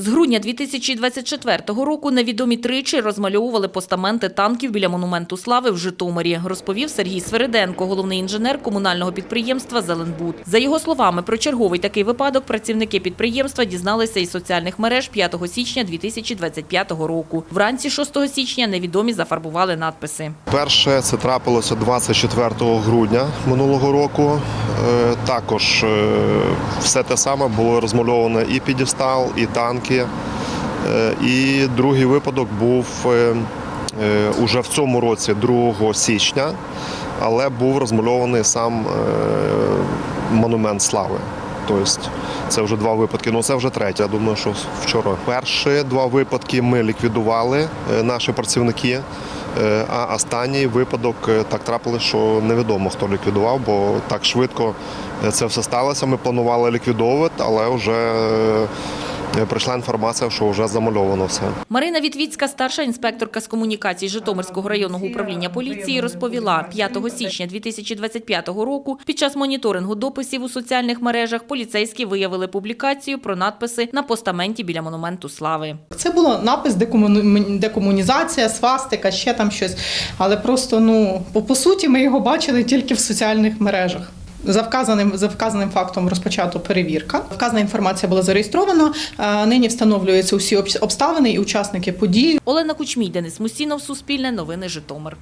З грудня 2024 року невідомі тричі розмальовували постаменти танків біля монументу слави в Житомирі, розповів Сергій Свериденко, головний інженер комунального підприємства Зеленбуд. За його словами, про черговий такий випадок працівники підприємства дізналися із соціальних мереж 5 січня 2025 року. Вранці 6 січня невідомі зафарбували надписи. Перше це трапилося 24 грудня минулого року. Е, Також е, все те саме було розмальовано і підістал, і танки. Е, І другий випадок був уже в цьому році, 2 січня, але був розмальований сам монумент слави. Тобто це вже два випадки. Ну це вже третє. Я думаю, що вчора перші два випадки ми ліквідували, наші працівники. Е, А останній випадок е, так трапилося, що невідомо хто ліквідував, бо так швидко е, це все сталося. Ми планували ліквідовувати, але вже прийшла інформація, що вже замальовано все. Марина Вітвіцька, старша інспекторка з комунікацій Житомирського районного управління поліції, розповіла, 5 січня 2025 року під час моніторингу дописів у соціальних мережах поліцейські виявили публікацію про надписи на постаменті біля монументу слави. Це було напис декомуні- декомунізація, свастика, ще там щось. Але просто ну по суті ми його бачили тільки в соціальних мережах. За вказаним за вказаним фактом розпочато перевірка. Вказана інформація була зареєстрована. е, Нині встановлюються усі обс- обставини і учасники події. Олена Кучмій, Денис Мусінов, Суспільне, Новини Житомир.